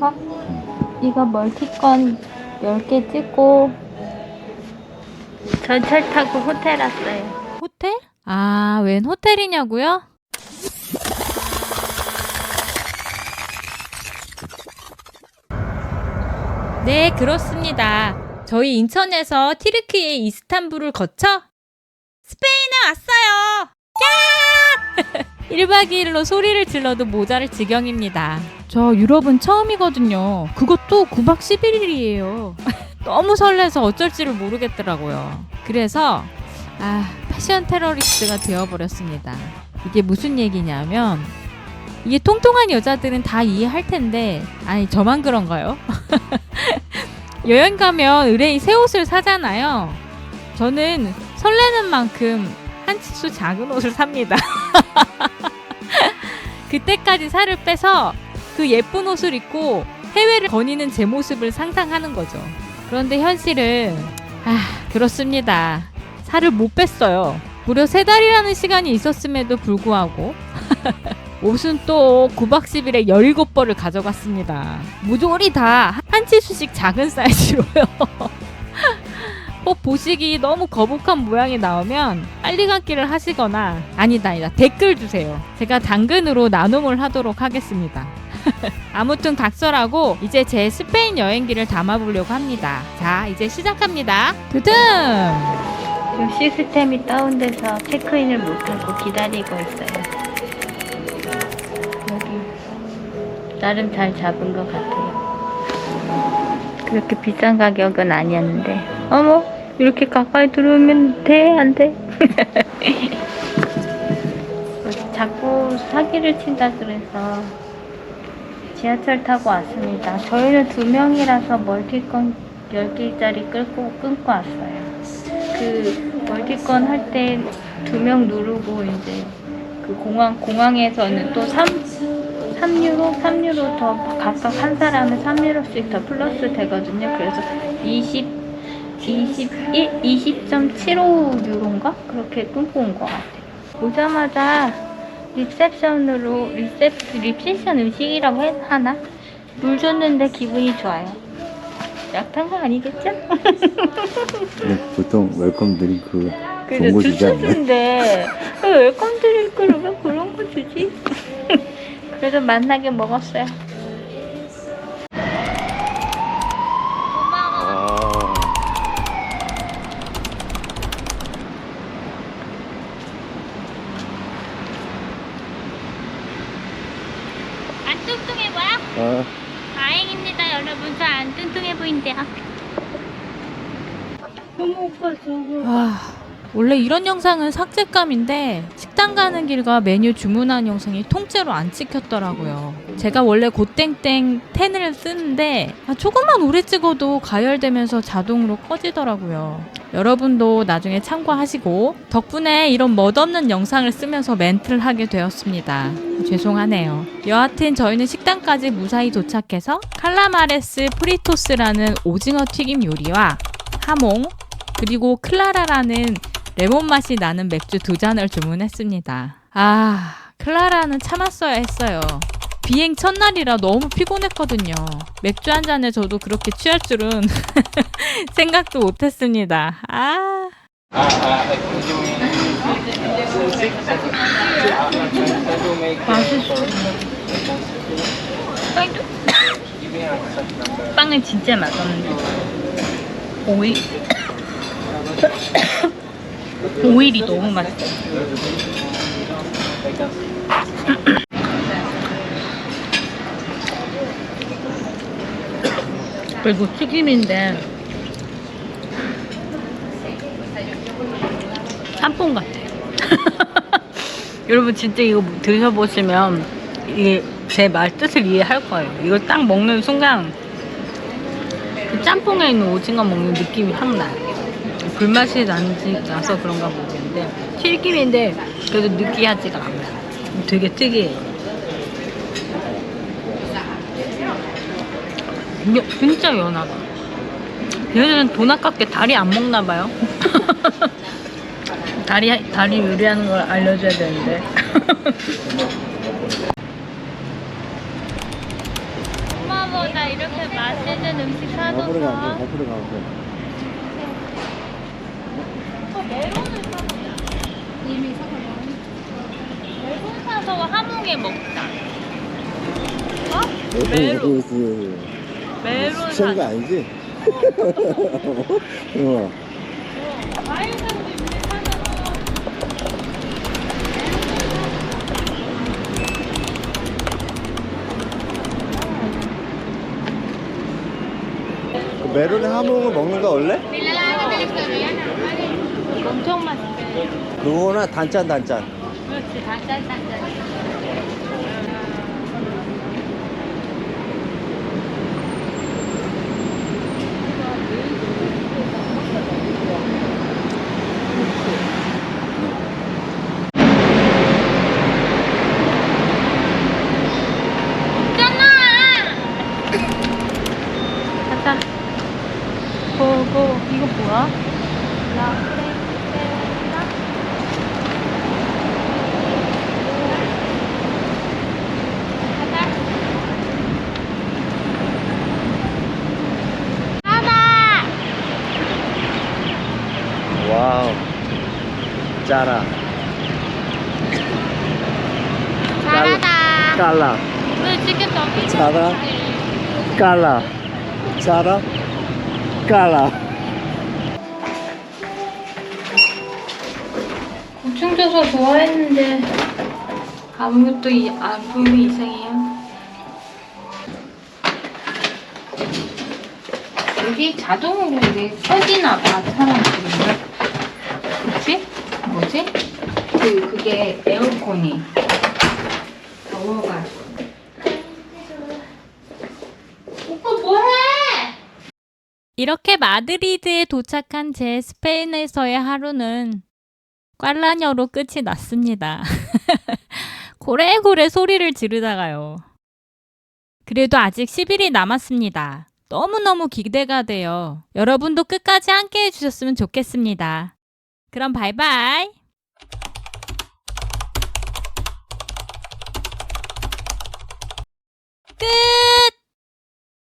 어? 이거 멀티건 10개 찍고 전철 타고 호텔 왔어요. 호텔? 아, 웬 호텔이냐고요? 네, 그렇습니다. 저희 인천에서 티르키예 이스탄불을 거쳐 스페인에 왔어요. 야! 1박 2일로 소리를 질러도 모자랄 지경입니다. 저 유럽은 처음이거든요. 그것도 9박 11일이에요. 너무 설레서 어쩔지를 모르겠더라고요. 그래서 아, 패션 테러리스트가 되어버렸습니다. 이게 무슨 얘기냐면, 이게 통통한 여자들은 다 이해할 텐데, 아니, 저만 그런가요? 여행 가면 의뢰인 새 옷을 사잖아요. 저는 설레는 만큼 한 치수 작은 옷을 삽니다. 그때까지 살을 빼서 그 예쁜 옷을 입고 해외를 거니는 제 모습을 상상하는 거죠. 그런데 현실은, 아, 그렇습니다. 살을 못 뺐어요. 무려 세 달이라는 시간이 있었음에도 불구하고 옷은 또 9박 10일에 17벌을 가져갔습니다. 모조리 다 한 치수씩 작은 사이즈로요. 꼭 보시기 너무 거북한 모양이 나오면 빨리 감기를 하시거나 아니다 아니다 댓글 주세요. 제가 당근으로 나눔을 하도록 하겠습니다. 아무튼 각설하고 이제 제 스페인 여행기를 담아보려고 합니다. 자 이제 시작합니다. 두둥! 지금 시스템이 다운돼서 체크인을 못하고 기다리고 있어요. 여기 나름 잘 잡은 것 같아요. 그렇게 비싼 가격은 아니었는데 어머 이렇게 가까이 들어오면 돼? 안 돼? 자꾸 사기를 친다 그래서 지하철 타고 왔습니다. 저희는 두 명이라서 멀티건 10개짜리 끌고 끊고 왔어요. 그 멀티건 할 때 두 명 누르고 이제 그 공항 공항에서는 또 3, 3유로 3유로 더 각각 한 사람에 3유로씩 더 플러스 되거든요. 그래서 20 21 20.75 유로인가 그렇게 끊고 온 것 같아요. 오자마자 리셉션으로 리셉 리셉션 음식이라고 해- 하나 물 줬는데 기분이 좋아요. 약탄 거 아니겠죠? 네, 보통 웰컴 드링크 그래서 좋은 거 주지 않나요? 주스인데 왜 웰컴 드링크를 왜 그런 거 주지? 그래도 맛나게 먹었어요. 고마워. 아, 안 뚱뚱해 보여? 아, 다행입니다 여러분 저 안 뚱뚱해 보인대요. 너무 오빠 저거. 아, 원래 이런 영상은 삭제감인데 식당 가는 길과 메뉴 주문한 영상이 통째로 안 찍혔더라고요. 제가 원래 고땡땡 10을 쓰는데 아, 조금만 오래 찍어도 가열되면서 자동으로 꺼지더라고요. 여러분도 나중에 참고하시고 덕분에 이런 멋없는 영상을 쓰면서 멘트를 하게 되었습니다. 죄송하네요. 여하튼 저희는 식당까지 무사히 도착해서 칼라마레스 프리토스라는 오징어 튀김 요리와 하몽 그리고 클라라라는 레몬 맛이 나는 맥주 두 잔을 주문했습니다. 아, 클라라는 참았어야 했어요. 비행 첫날이라 너무 피곤했거든요. 맥주 한 잔에 저도 그렇게 취할 줄은 생각도 못했습니다. 아. 맛있어. 빵도 진짜 맛없는데 오일 오일이 너무 맛있어. 그리고 튀김인데 짬뽕 같아. 여러분 진짜 이거 드셔보시면 이게 제 말 뜻을 이해할 거예요. 이걸 딱 먹는 순간 그 짬뽕에 있는 오징어 먹는 느낌이 확 나요. 불맛이 난지 나서 그런가 모르겠는데 튀김인데 그래도 느끼하지가 않아요. 되게 특이해요. 진짜 연하다. 얘네들은 돈 아깝게 다리 안 먹나 봐요. 다리 다리 요리하는 걸 알려줘야 되는데. 고마워. 생각보다 이렇게 맛있는 음식 앞으로. 사줘서 앞으로 돼. 메론을 사보자. 이미 사서 메론 사서 하몽에 먹자. 어? 메론. 그, 메론 수천 거 사. 아니지? 어. 과일 사고 있는데 사서. 그 메론에 하몽을 먹는 거 원래? 엄청 맛있어요. 그거나 단짠 단짠. 그렇지, 단짠단짠. 고고 이거 뭐야? 와 짜라. 잘하다. 깔라. 지금 너무 잘하. 깔라. 짜라. 깔라. 고충져서 좋아했는데 아무것도 이, 안 보이면 이상해요. 여기 자동으로 이게 켜지나 봐 사람들이. 뭐지? 그 그게 에어컨이 더워가지고. 이렇게 마드리드에 도착한 제 스페인에서의 하루는 꽐라녀로 끝이 났습니다. 고래고래 소리를 지르다가요. 그래도 아직 10일이 남았습니다. 너무너무 기대가 돼요. 여러분도 끝까지 함께 해주셨으면 좋겠습니다. 그럼 바이바이. 给